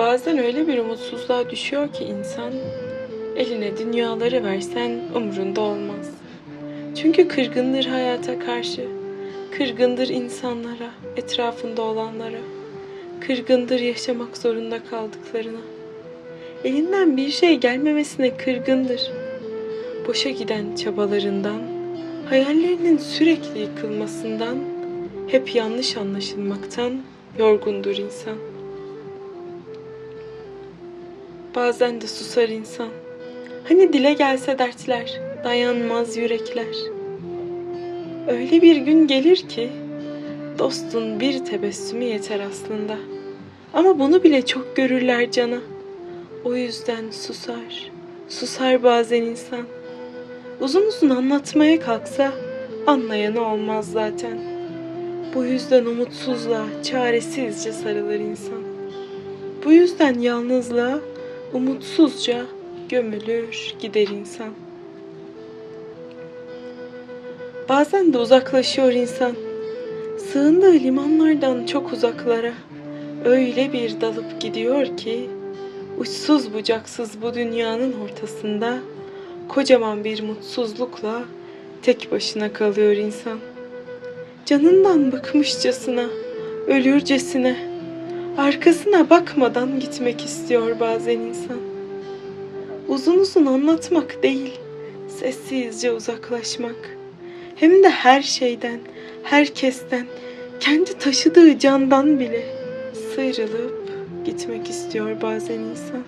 Bazen öyle bir umutsuzluğa düşüyor ki insan, eline dünyaları versen umrunda olmaz. Çünkü kırgındır hayata karşı, kırgındır insanlara, etrafında olanlara, kırgındır yaşamak zorunda kaldıklarına. Elinden bir şey gelmemesine kırgındır. Boşa giden çabalarından, hayallerinin sürekli yıkılmasından, hep yanlış anlaşılmaktan yorgundur insan. Bazen de susar insan. Hani dile gelse dertler, dayanmaz yürekler. Öyle bir gün gelir ki dostun bir tebessümü yeter aslında. Ama bunu bile çok görürler cana. O yüzden susar, susar bazen insan. Uzun uzun anlatmaya kalksa anlayanı olmaz zaten. Bu yüzden umutsuzluğa çaresizce sarılır insan. Bu yüzden yalnızlığa umutsuzca gömülür gider insan. Bazen de uzaklaşıyor insan. Sığındığı limanlardan çok uzaklara. Öyle bir dalıp gidiyor ki uçsuz bucaksız bu dünyanın ortasında kocaman bir mutsuzlukla tek başına kalıyor insan. Canından bıkmışçasına, ölürcesine, arkasına bakmadan gitmek istiyor bazen insan. Uzun uzun anlatmak değil, sessizce uzaklaşmak. Hem de her şeyden, herkesten, kendi taşıdığı candan bile sıyrılıp gitmek istiyor bazen insan.